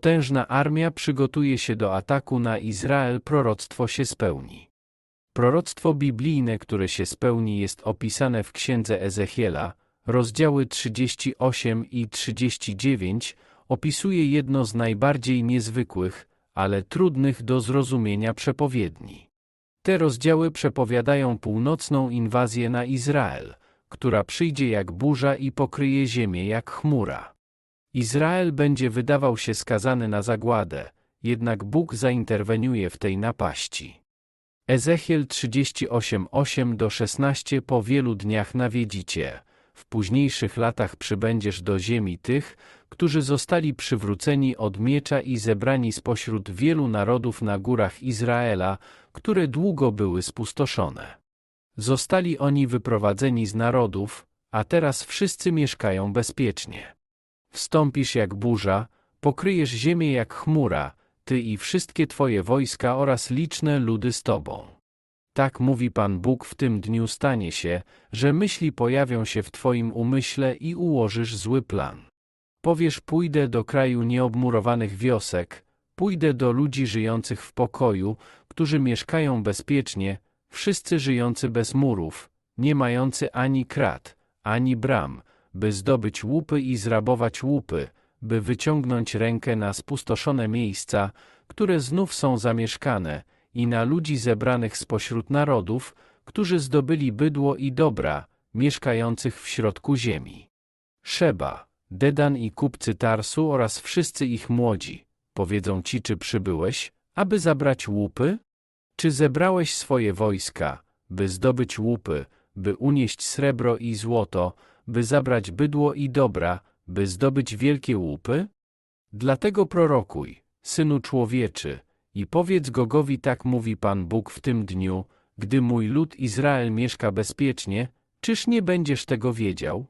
Potężna armia przygotuje się do ataku na Izrael, proroctwo się spełni. Proroctwo biblijne, które się spełni, jest opisane w księdze Ezechiela, rozdziały 38 i 39, opisuje jedno z najbardziej niezwykłych, ale trudnych do zrozumienia przepowiedni. Te rozdziały przepowiadają północną inwazję na Izrael, która przyjdzie jak burza i pokryje ziemię jak chmura. Izrael będzie wydawał się skazany na zagładę, jednak Bóg zainterweniuje w tej napaści. Ezechiel 38:8 do 16 Po wielu dniach nawiedzicie, w późniejszych latach przybędziesz do ziemi tych, którzy zostali przywróceni od miecza i zebrani spośród wielu narodów na górach Izraela, które długo były spustoszone. Zostali oni wyprowadzeni z narodów, a teraz wszyscy mieszkają bezpiecznie. Wstąpisz jak burza, pokryjesz ziemię jak chmura, ty i wszystkie twoje wojska oraz liczne ludy z tobą. Tak mówi Pan Bóg w tym dniu stanie się, że myśli pojawią się w twoim umyśle i ułożysz zły plan. Powiesz pójdę do kraju nieobmurowanych wiosek, pójdę do ludzi żyjących w pokoju, którzy mieszkają bezpiecznie, wszyscy żyjący bez murów, nie mający ani krat, ani bram, by zdobyć łupy i zrabować łupy, by wyciągnąć rękę na spustoszone miejsca, które znów są zamieszkane, i na ludzi zebranych spośród narodów, którzy zdobyli bydło i dobra, mieszkających w środku ziemi. Szeba, Dedan i kupcy Tarsu oraz wszyscy ich młodzi, powiedzą ci, czy przybyłeś, aby zabrać łupy? Czy zebrałeś swoje wojska, by zdobyć łupy, by unieść srebro i złoto, by zabrać bydło i dobra, by zdobyć wielkie łupy? Dlatego prorokuj, synu człowieczy, i powiedz Gogowi tak mówi Pan Bóg w tym dniu, gdy mój lud Izrael mieszka bezpiecznie, czyż nie będziesz tego wiedział?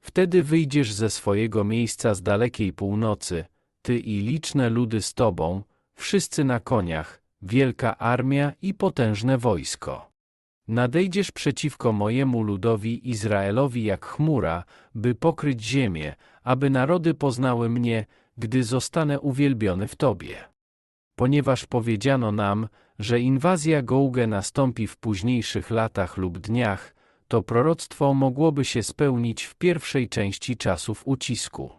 Wtedy wyjdziesz ze swojego miejsca z dalekiej północy, ty i liczne ludy z tobą, wszyscy na koniach, wielka armia i potężne wojsko. Nadejdziesz przeciwko mojemu ludowi Izraelowi jak chmura, by pokryć ziemię, aby narody poznały mnie, gdy zostanę uwielbiony w Tobie. Ponieważ powiedziano nam, że inwazja Gouge nastąpi w późniejszych latach lub dniach, to proroctwo mogłoby się spełnić w pierwszej części czasów ucisku.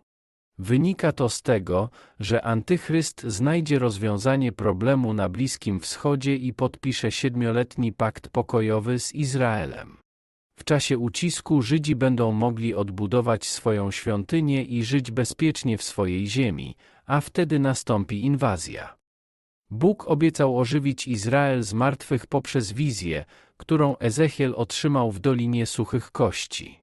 Wynika to z tego, że Antychryst znajdzie rozwiązanie problemu na Bliskim Wschodzie i podpisze siedmioletni pakt pokojowy z Izraelem. W czasie ucisku Żydzi będą mogli odbudować swoją świątynię i żyć bezpiecznie w swojej ziemi, a wtedy nastąpi inwazja. Bóg obiecał ożywić Izrael z martwych poprzez wizję, którą Ezechiel otrzymał w Dolinie Suchych Kości.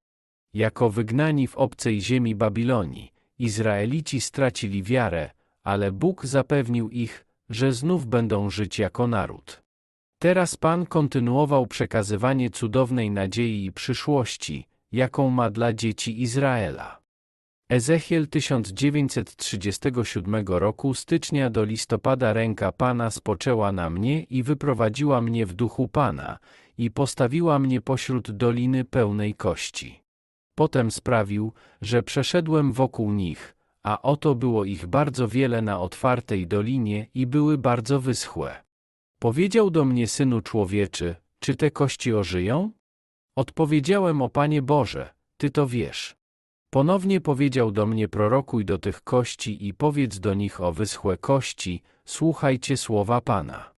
Jako wygnani w obcej ziemi Babilonii, Izraelici stracili wiarę, ale Bóg zapewnił ich, że znów będą żyć jako naród. Teraz Pan kontynuował przekazywanie cudownej nadziei i przyszłości, jaką ma dla dzieci Izraela. Ezechiel 1937 roku stycznia do listopada ręka Pana spoczęła na mnie i wyprowadziła mnie w duchu Pana i postawiła mnie pośród doliny pełnej kości. Potem sprawił, że przeszedłem wokół nich, a oto było ich bardzo wiele na otwartej dolinie i były bardzo wyschłe. Powiedział do mnie synu człowieczy, czy te kości ożyją? Odpowiedziałem o Panie Boże, Ty to wiesz. Ponownie powiedział do mnie prorokuj do tych kości i powiedz do nich o wyschłe kości, słuchajcie słowa Pana.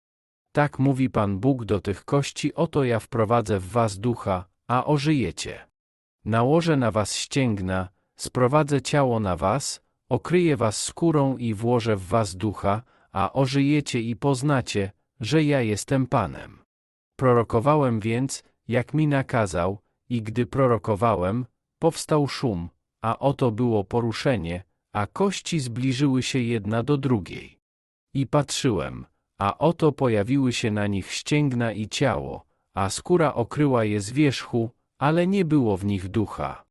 Tak mówi Pan Bóg do tych kości, oto ja wprowadzę w was ducha, a ożyjecie. Nałożę na was ścięgna, sprowadzę ciało na was, okryję was skórą i włożę w was ducha, a ożyjecie i poznacie, że ja jestem Panem. Prorokowałem więc, jak mi nakazał, i gdy prorokowałem, powstał szum, a oto było poruszenie, a kości zbliżyły się jedna do drugiej. I patrzyłem, a oto pojawiły się na nich ścięgna i ciało, a skóra okryła je z wierzchu, ale nie było w nich ducha.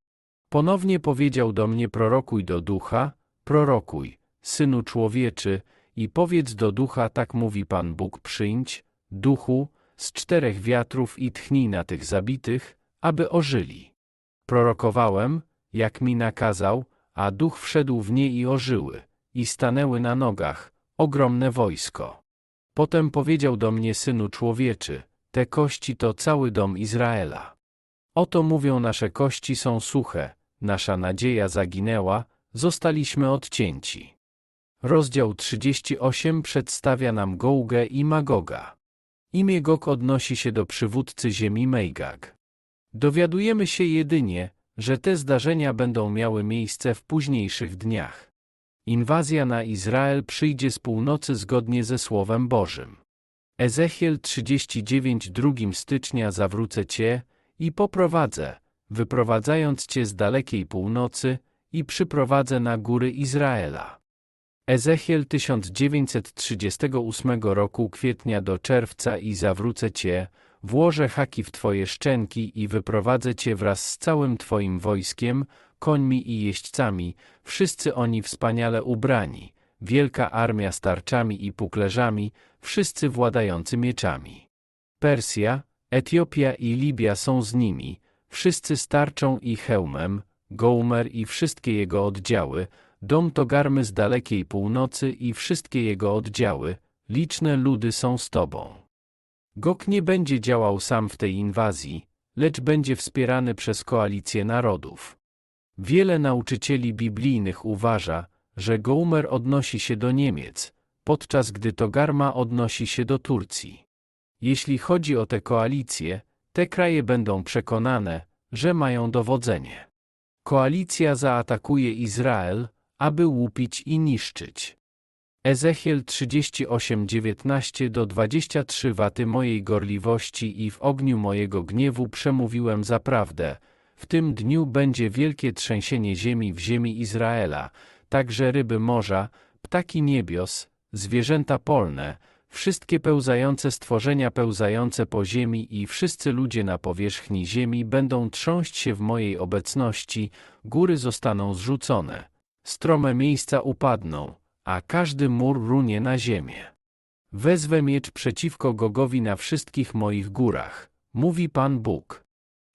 Ponownie powiedział do mnie prorokuj do ducha, prorokuj, synu człowieczy, i powiedz do ducha, tak mówi Pan Bóg przyjdź, duchu, z czterech wiatrów i tchnij na tych zabitych, aby ożyli. Prorokowałem, jak mi nakazał, a duch wszedł w nie i ożyły, i stanęły na nogach, ogromne wojsko. Potem powiedział do mnie, synu człowieczy, te kości to cały dom Izraela. Oto mówią nasze kości są suche, nasza nadzieja zaginęła, zostaliśmy odcięci. Rozdział 38 przedstawia nam Gołgę i Magoga. Imię Gog odnosi się do przywódcy ziemi Mejgag. Dowiadujemy się jedynie, że te zdarzenia będą miały miejsce w późniejszych dniach. Inwazja na Izrael przyjdzie z północy zgodnie ze Słowem Bożym. Ezechiel 39 2 stycznia zawrócę Cię i poprowadzę, wyprowadzając Cię z dalekiej północy i przyprowadzę na góry Izraela. Ezechiel 1938 roku kwietnia do czerwca i zawrócę Cię, włożę haki w Twoje szczęki i wyprowadzę Cię wraz z całym Twoim wojskiem, końmi i jeźdźcami, wszyscy oni wspaniale ubrani, wielka armia z tarczami i puklerzami, wszyscy władający mieczami. Persja, Etiopia i Libia są z nimi, wszyscy z tarczą i hełmem, Gomer i wszystkie jego oddziały, dom Togarmy z dalekiej północy i wszystkie jego oddziały, liczne ludy są z tobą. Gok nie będzie działał sam w tej inwazji, lecz będzie wspierany przez koalicję narodów. Wiele nauczycieli biblijnych uważa, że Gomer odnosi się do Niemiec, podczas gdy Togarma odnosi się do Turcji. Jeśli chodzi o tę koalicję, te kraje będą przekonane, że mają dowodzenie. Koalicja zaatakuje Izrael, aby łupić i niszczyć. Ezechiel 38:19 do 23 waty mojej gorliwości i w ogniu mojego gniewu przemówiłem zaprawdę. W tym dniu będzie wielkie trzęsienie ziemi w ziemi Izraela, także ryby morza, ptaki niebios, zwierzęta polne, wszystkie pełzające stworzenia pełzające po ziemi i wszyscy ludzie na powierzchni ziemi będą trząść się w mojej obecności, góry zostaną zrzucone, strome miejsca upadną, a każdy mur runie na ziemię. Wezwę miecz przeciwko Gogowi na wszystkich moich górach, mówi Pan Bóg.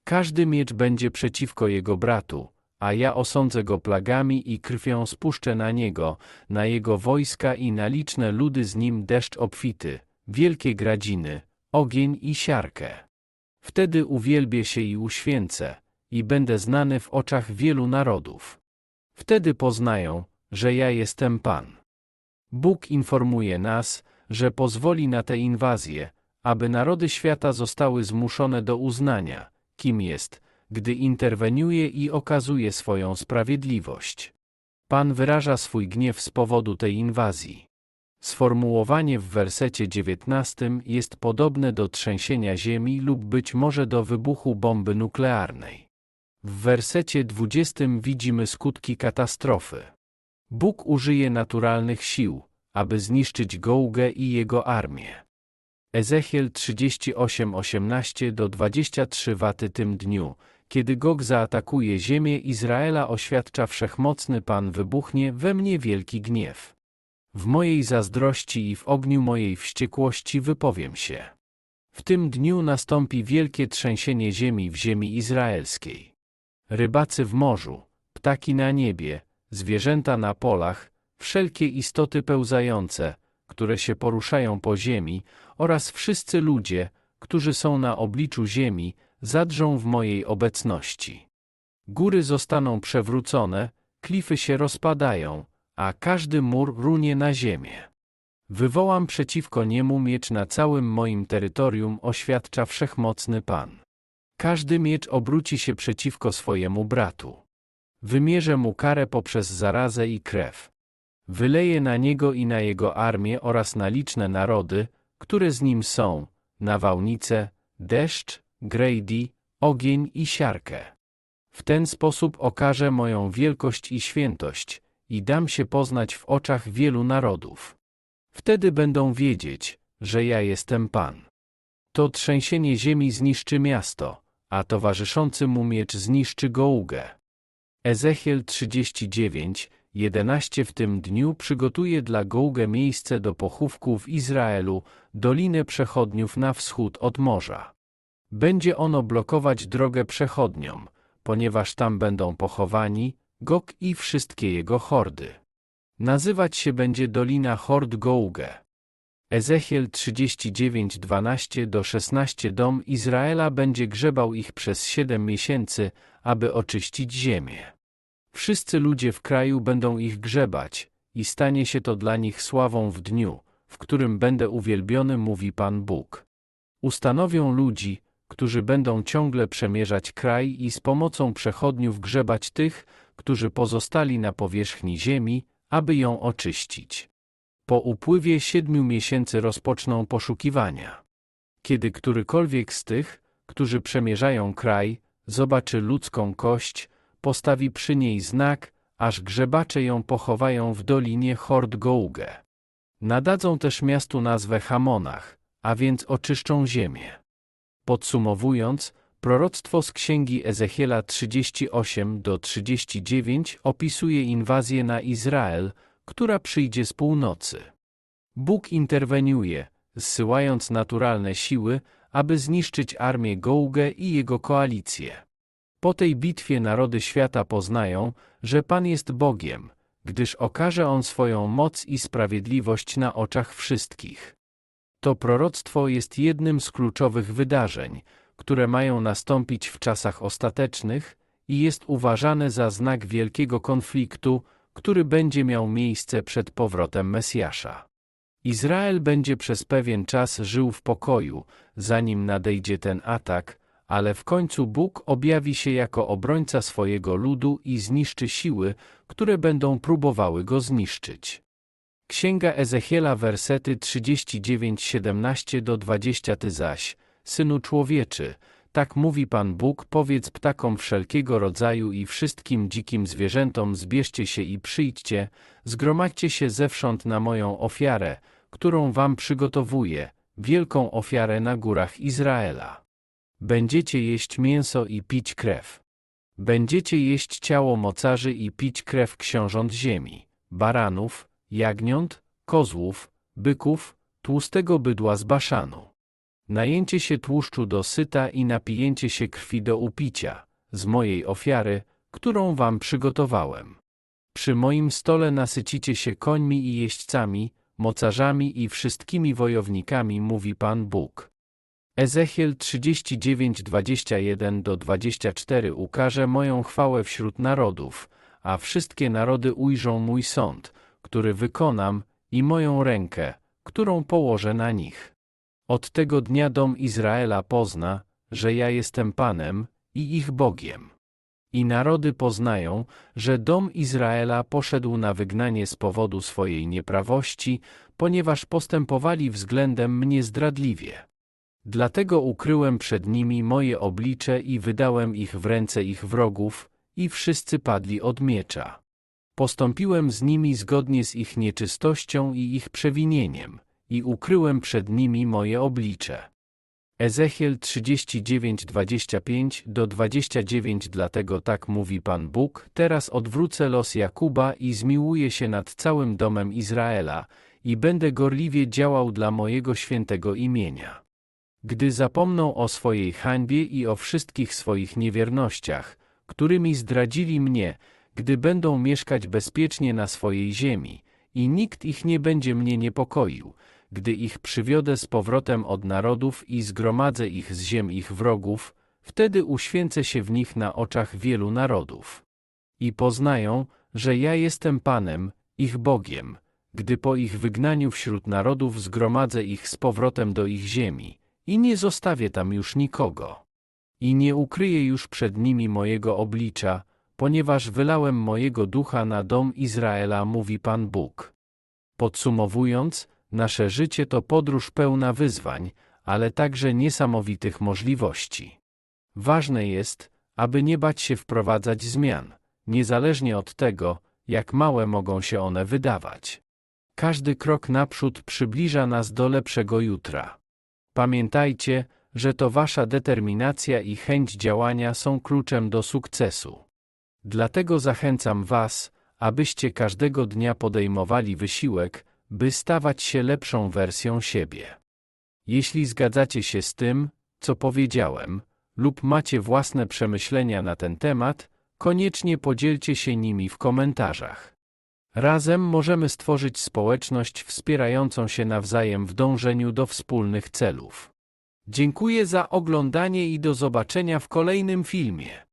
Każdy miecz będzie przeciwko jego bratu, a ja osądzę go plagami i krwią spuszczę na niego, na jego wojska i na liczne ludy z nim deszcz obfity, wielkie gradziny, ogień i siarkę. Wtedy uwielbię się i uświęcę, i będę znany w oczach wielu narodów. Wtedy poznają, że ja jestem Pan. Bóg informuje nas, że pozwoli na tę inwazję, aby narody świata zostały zmuszone do uznania, kim jest, gdy interweniuje i okazuje swoją sprawiedliwość. Pan wyraża swój gniew z powodu tej inwazji. Sformułowanie w wersecie 19 jest podobne do trzęsienia ziemi lub być może do wybuchu bomby nuklearnej. W wersecie 20 widzimy skutki katastrofy. Bóg użyje naturalnych sił, aby zniszczyć Gołgę i jego armię. Ezechiel 38:18 do 23 waty tym dniu, kiedy Gog zaatakuje ziemię Izraela oświadcza wszechmocny Pan wybuchnie we mnie wielki gniew. W mojej zazdrości i w ogniu mojej wściekłości wypowiem się. W tym dniu nastąpi wielkie trzęsienie ziemi w ziemi izraelskiej. Rybacy w morzu, ptaki na niebie, zwierzęta na polach, wszelkie istoty pełzające, które się poruszają po ziemi, oraz wszyscy ludzie, którzy są na obliczu ziemi, zadrżą w mojej obecności. Góry zostaną przewrócone, klify się rozpadają, a każdy mur runie na ziemię. Wywołam przeciwko niemu miecz na całym moim terytorium, oświadcza wszechmocny Pan. Każdy miecz obróci się przeciwko swojemu bratu. Wymierzę mu karę poprzez zarazę i krew. Wyleję na niego i na jego armię oraz na liczne narody, które z nim są, nawałnice, deszcz, grejdi, ogień i siarkę. W ten sposób okażę moją wielkość i świętość i dam się poznać w oczach wielu narodów. Wtedy będą wiedzieć, że ja jestem Pan. To trzęsienie ziemi zniszczy miasto, a towarzyszący mu miecz zniszczy Gołgę. Ezechiel 39, 11 W tym dniu przygotuje dla Gołgę miejsce do pochówku w Izraelu, dolinę przechodniów na wschód od morza. Będzie ono blokować drogę przechodniom, ponieważ tam będą pochowani Gog i wszystkie jego hordy. Nazywać się będzie Dolina Hord Gouge. Ezechiel 39, 12 do 16 Dom Izraela będzie grzebał ich przez siedem miesięcy, aby oczyścić ziemię. Wszyscy ludzie w kraju będą ich grzebać i stanie się to dla nich sławą w dniu, w którym będę uwielbiony, mówi Pan Bóg. Ustanowią ludzi, którzy będą ciągle przemierzać kraj i z pomocą przechodniów grzebać tych, którzy pozostali na powierzchni ziemi, aby ją oczyścić. Po upływie siedmiu miesięcy rozpoczną poszukiwania. Kiedy którykolwiek z tych, którzy przemierzają kraj, zobaczy ludzką kość, postawi przy niej znak, aż grzebacze ją pochowają w dolinie Hord Gouge. Nadadzą też miastu nazwę Hamonach, a więc oczyszczą ziemię. Podsumowując, proroctwo z księgi Ezechiela 38 do 39 opisuje inwazję na Izrael, która przyjdzie z północy. Bóg interweniuje, zsyłając naturalne siły, aby zniszczyć armię Gouge i jego koalicję. Po tej bitwie narody świata poznają, że Pan jest Bogiem, gdyż okaże On swoją moc i sprawiedliwość na oczach wszystkich. To proroctwo jest jednym z kluczowych wydarzeń, które mają nastąpić w czasach ostatecznych i jest uważane za znak wielkiego konfliktu, który będzie miał miejsce przed powrotem Mesjasza. Izrael będzie przez pewien czas żył w pokoju, zanim nadejdzie ten atak, ale w końcu Bóg objawi się jako obrońca swojego ludu i zniszczy siły, które będą próbowały go zniszczyć. Księga Ezechiela wersety 39-17 do 20 Ty zaś, Synu człowieczy, tak mówi Pan Bóg, powiedz ptakom wszelkiego rodzaju i wszystkim dzikim zwierzętom zbierzcie się i przyjdźcie, zgromadźcie się zewsząd na moją ofiarę, którą wam przygotowuję, wielką ofiarę na górach Izraela. Będziecie jeść mięso i pić krew. Będziecie jeść ciało mocarzy i pić krew książąt ziemi, baranów, jagniąt, kozłów, byków, tłustego bydła z baszanu. Najęcie się tłuszczu do syta i napijęcie się krwi do upicia, z mojej ofiary, którą wam przygotowałem. Przy moim stole nasycicie się końmi i jeźdźcami, mocarzami i wszystkimi wojownikami, mówi Pan Bóg. Ezechiel 39, 21 do 24 ukaże moją chwałę wśród narodów, a wszystkie narody ujrzą mój sąd, który wykonam, i moją rękę, którą położę na nich. Od tego dnia dom Izraela pozna, że ja jestem Panem i ich Bogiem. I narody poznają, że dom Izraela poszedł na wygnanie z powodu swojej nieprawości, ponieważ postępowali względem mnie zdradliwie. Dlatego ukryłem przed nimi moje oblicze i wydałem ich w ręce ich wrogów, i wszyscy padli od miecza. Postąpiłem z nimi zgodnie z ich nieczystością i ich przewinieniem, i ukryłem przed nimi moje oblicze. Ezechiel 39, 25 do 29 Dlatego tak mówi Pan Bóg, teraz odwrócę los Jakuba i zmiłuję się nad całym domem Izraela i będę gorliwie działał dla mojego świętego imienia. Gdy zapomną o swojej hańbie i o wszystkich swoich niewiernościach, którymi zdradzili mnie, gdy będą mieszkać bezpiecznie na swojej ziemi, i nikt ich nie będzie mnie niepokoił, gdy ich przywiodę z powrotem od narodów i zgromadzę ich z ziem ich wrogów, wtedy uświęcę się w nich na oczach wielu narodów. I poznają, że ja jestem Panem, ich Bogiem, gdy po ich wygnaniu wśród narodów zgromadzę ich z powrotem do ich ziemi, i nie zostawię tam już nikogo. I nie ukryję już przed nimi mojego oblicza, ponieważ wylałem mojego ducha na dom Izraela, mówi Pan Bóg. Podsumowując, nasze życie to podróż pełna wyzwań, ale także niesamowitych możliwości. Ważne jest, aby nie bać się wprowadzać zmian, niezależnie od tego, jak małe mogą się one wydawać. Każdy krok naprzód przybliża nas do lepszego jutra. Pamiętajcie, że to wasza determinacja i chęć działania są kluczem do sukcesu. Dlatego zachęcam was, abyście każdego dnia podejmowali wysiłek, by stawać się lepszą wersją siebie. Jeśli zgadzacie się z tym, co powiedziałem, lub macie własne przemyślenia na ten temat, koniecznie podzielcie się nimi w komentarzach. Razem możemy stworzyć społeczność wspierającą się nawzajem w dążeniu do wspólnych celów. Dziękuję za oglądanie i do zobaczenia w kolejnym filmie.